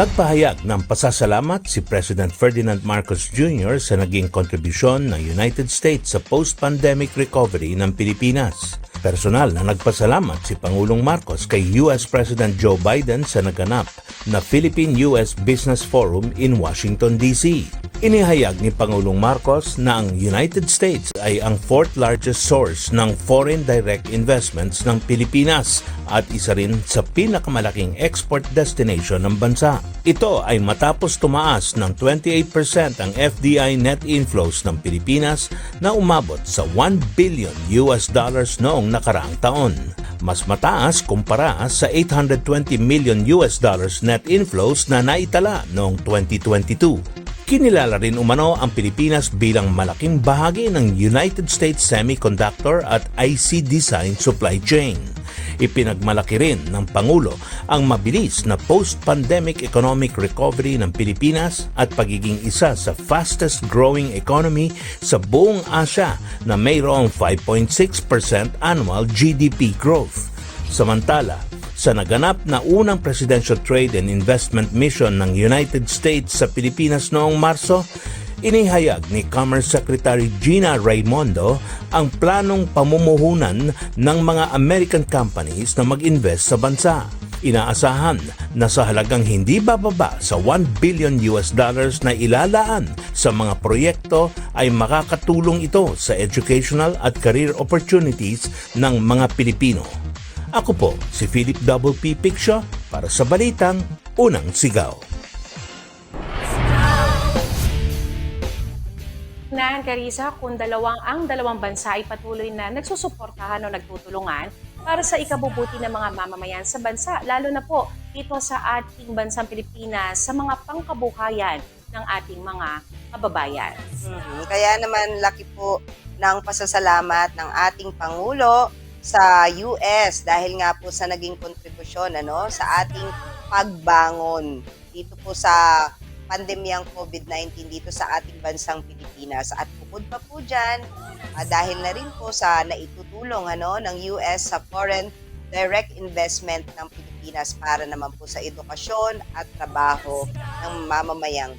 Nagpahayag ng pasasalamat si President Ferdinand Marcos Jr. sa naging kontribusyon ng United States sa post-pandemic recovery ng Pilipinas. Personal na nagpasalamat si Pangulong Marcos kay US President Joe Biden sa naganap na Philippine-US Business Forum in Washington, D.C. Inihayag ni Pangulong Marcos na ang United States ay ang fourth largest source ng foreign direct investments ng Pilipinas at isa rin sa pinakamalaking export destination ng bansa. Ito ay matapos tumaas ng 28% ang FDI net inflows ng Pilipinas na umabot sa 1 billion US dollars noong nakaraang taon. Mas mataas kumpara sa 820 million US dollars net inflows na naitala noong 2022. Kinilala rin umano ang Pilipinas bilang malaking bahagi ng United States Semiconductor at IC Design supply chain. Ipinagmalaki rin ng Pangulo ang mabilis na post-pandemic economic recovery ng Pilipinas at pagiging isa sa fastest growing economy sa buong Asya na mayroong 5.6% annual GDP growth. Samantala, sa naganap na unang Presidential Trade and Investment Mission ng United States sa Pilipinas noong Marso, inihayag ni Commerce Secretary Gina Raimondo ang planong pamumuhunan ng mga American companies na mag-invest sa bansa. Inaasahan na sa halagang hindi bababa sa 1 billion US dollars na ilalaan sa mga proyekto ay makakatulong ito sa educational at career opportunities ng mga Pilipino. Ako po si Philip Double P. Picture para sa Balitang Unang Sigaw. Nahan Karisa kung dalawang ang dalawang bansa ay patuloy na nagsusuportahan o nagtutulungan para sa ikabubuti ng mga mamamayan sa bansa, lalo na po dito sa ating bansang Pilipinas sa mga pangkabuhayan ng ating mga kababayan. Mhm. Kaya naman laki po ng pasasalamat ng ating Pangulo sa US dahil nga po sa naging kontribusyon ano sa ating pagbangon dito po sa pandemyang COVID-19 dito sa ating bansang Pilipinas. At bukod pa po dyan, ah, dahil na rin po sa naitutulong ano, ng US sa foreign direct investment ng Pilipinas para naman po sa edukasyon at trabaho ng mamamayang